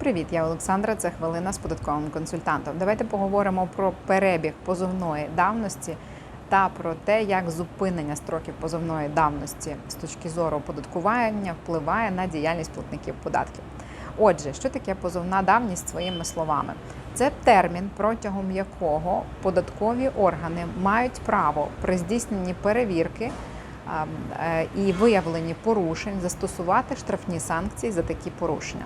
Привіт, я Олександра. Це хвилина з податковим консультантом. Давайте поговоримо про перебіг позовної давності та про те, як зупинення строків позовної давності з точки зору оподаткування впливає на діяльність платників податків. Отже, що таке позовна давність своїми словами? Це термін, протягом якого податкові органи мають право при здійсненні перевірки е, і виявленні порушень застосувати штрафні санкції за такі порушення.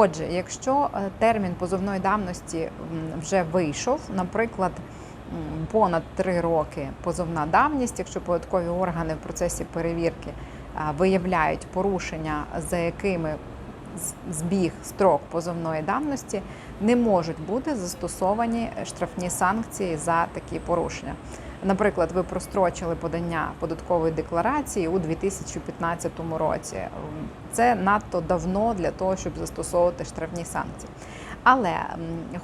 Отже, якщо е, термін позовної давності вже вийшов, наприклад, понад три роки позовна давність, якщо податкові органи в процесі перевірки виявляють порушення, за якими збіг строк позовної давності, не можуть бути застосовані штрафні санкції за такі порушення. Наприклад, ви прострочили подання податкової декларації у 2015 році. Це надто давно для того, щоб застосовувати штрафні санкції. Але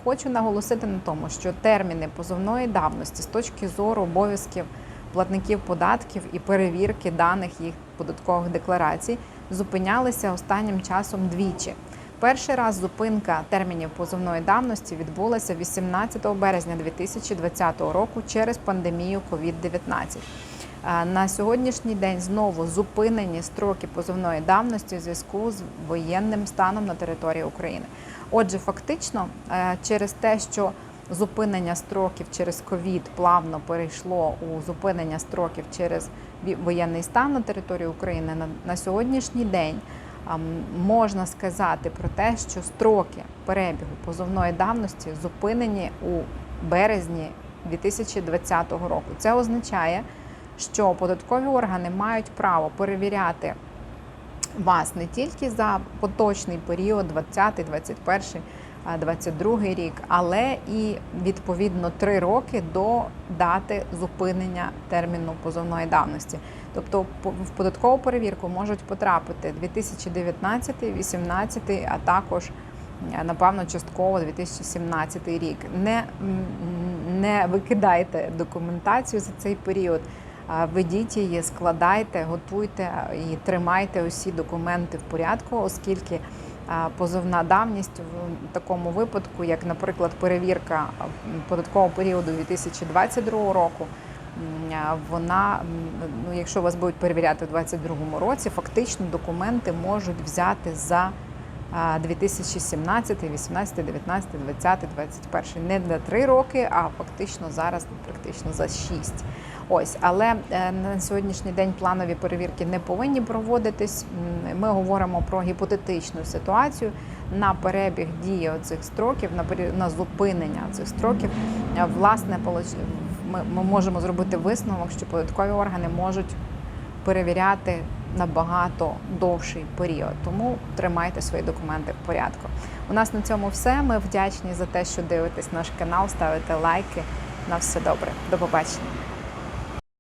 хочу наголосити на тому, що терміни позовної давності з точки зору обов'язків платників податків і перевірки даних їх податкових декларацій зупинялися останнім часом двічі. Перший раз зупинка термінів позовної давності відбулася 18 березня 2020 року через пандемію COVID-19. Е, На сьогоднішній день знову зупинені строки позовної давності у зв'язку з воєнним станом на території України. Отже, фактично, е, через те, що зупинення строків через ковід плавно перейшло у зупинення строків через воєнний стан на території України, на, сьогоднішній день можна сказати про те, що строки перебігу позовної давності зупинені у березні 2020 року. Це означає, що податкові органи мають право перевіряти вас не тільки за поточний період 20, 21, а 22 рік, але і відповідно 3 роки до дати зупинення терміну позовної давності. Тобто в податкову перевірку можуть потрапити 2019, 2018, а також е, напевно частково 2017 рік. Не, не викидайте документацію за цей період. Ведіть її, складайте, готуйте і тримайте усі документи в порядку, оскільки позовна давність в такому випадку, як, наприклад, перевірка податкового періоду 2022 року, вона, ну, якщо вас будуть перевіряти у 2022 році, фактично документи можуть взяти за 2017, 18, 19, 20, 21. Не на 3 роки, а фактично зараз практично за 6. Ось, але е, на сьогоднішній день планові перевірки не повинні проводитись. Ми говоримо про гіпотетичну ситуацію на перебіг дії цих строків, на зупинення цих строків. Е, Власне, ми можемо зробити висновок, що податкові органи можуть перевіряти набагато довший період. Тому тримайте свої документи в порядку. У нас на цьому все. Ми вдячні за те, що дивитесь наш канал, ставите лайки. На все добре. До побачення.